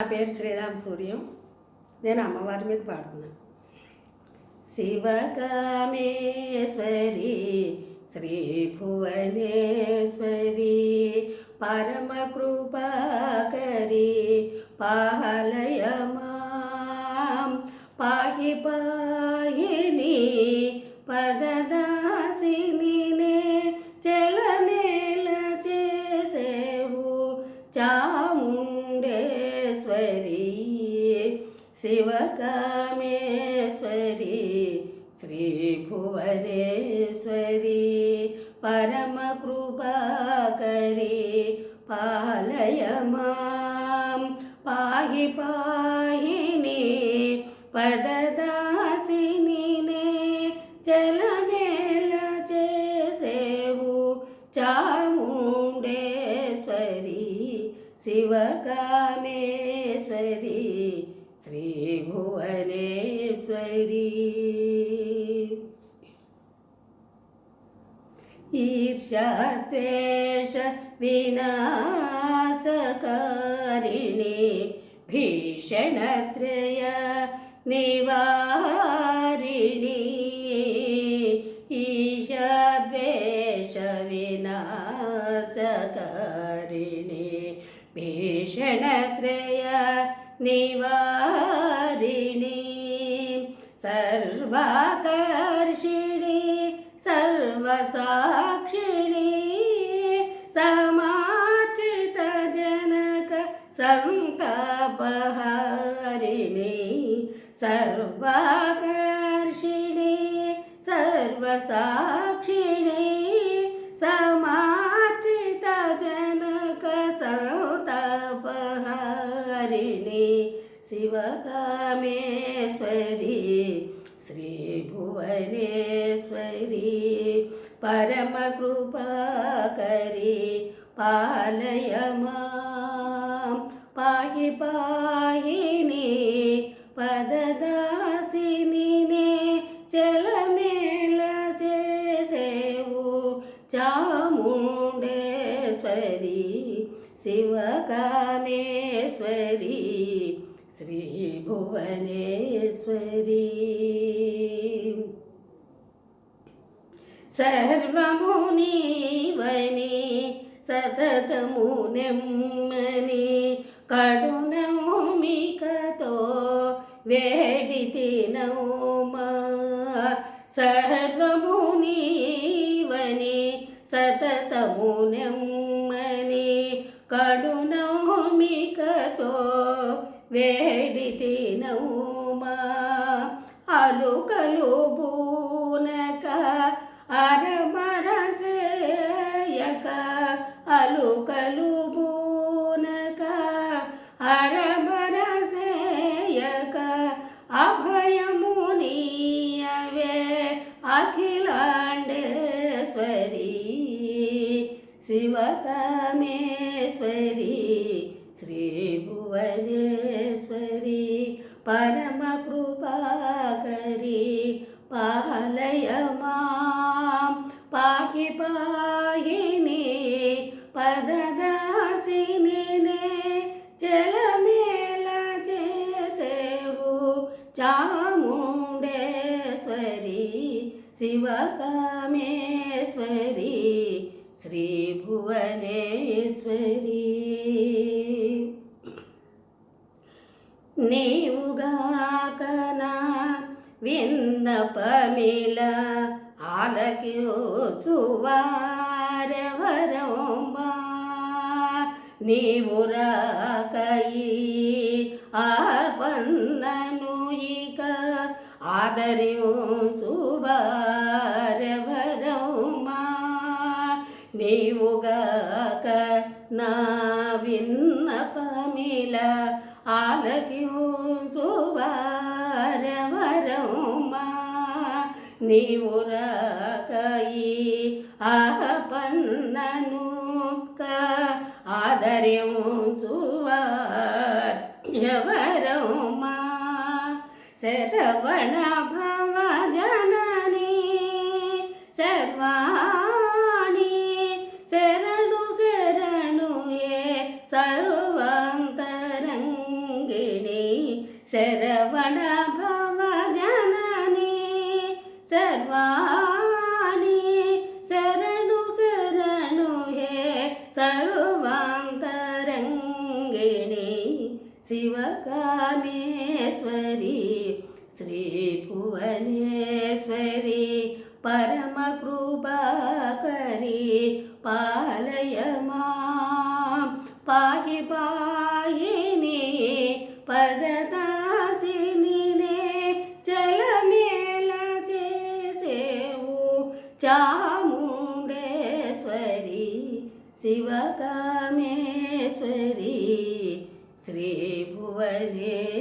నా పేరు శ్రీరామ్ సూర్యం. నేను అమ్మవారి మీద పాడుతున్నాను శివకామేశ్వరి శ్రీ భువనేశ్వరి పరమ కృపాకరి పాలయ పాహి పాహిని పదదా పాహి పాహిని పదదాసిని చలమేల చేసేవు. చాముండేశ్వరి శివకామేశ్వరి శ్రీ భువనేశ్వరి ఈర్ష్యాద్వేష వినాశకారిణి भीषणत्रय निवारिणी। ईशद्वेषविनाशकरिणि। भीषणत्रय निवारिणि। सर्वाकर्षिणि सर्वसाक्षिणि। समाचितजनक सर्व पापहारिणे सर्वाकर्षिणे सर्वसाक्षिणे समाचितजनकसौतापहारिणे शिवकामेश्वरी श्रीभुवनेश्वरी परमकृपाकरी पालय मा భువనేశ్వరి పరమ కృపాకరి పాలయ మాం పాహి పాహిని పదదాసిని చలమేల చేసేవు చాముండేశ్వరి శివకామేశ్వరి శ్రీ భువనేశ్వరి సర్వమునివని సతతము నెమ్మని కడునౌమికతో వేడి నౌమా సర్వమునివని సతతము నెమ్మని కడునౌమికతో వేడి నౌమా అలుకలు బూనక అరమరసేయక అలుకలు அகிலாண்டேஸ்வரி சிவகாமேஸ்வரி ஸ்ரீ புவனேஸ்வரி பரமகிருபாகரி பாலயமாம் பாகி பாகினி பததா శివకామేశ్వరి శ్రీ భువనేశ్వరి. నీవుగాకనా విన్నపమిల ఆలకించువారెవరమ్మా నీవు రాకయి ఆపన్నను ఇక ആദരവും സുഭാരവരവുമാ നീവുകാക നാവിന്നപമില ആലകിയും സുഭാരവരവുമാ നീവുരാകയി ആഹ പന്നനൂക്ക ആദരവും भवाजननी सर्वाणि शरळु शरणु ये सर्वरङ्गिणि शरवण भवाजननी सर्वु शरणुये सर्विणि शिवकामेश्वरि శ్రీ భువనేశ్వరి పరమ కృపాకరి పాలయ పాహి పాయిని పదదాసిని చలమేల చేసేవు చాముండేశ్వరి శివకామేశ్వరి శ్రీ భువనేశ్వరి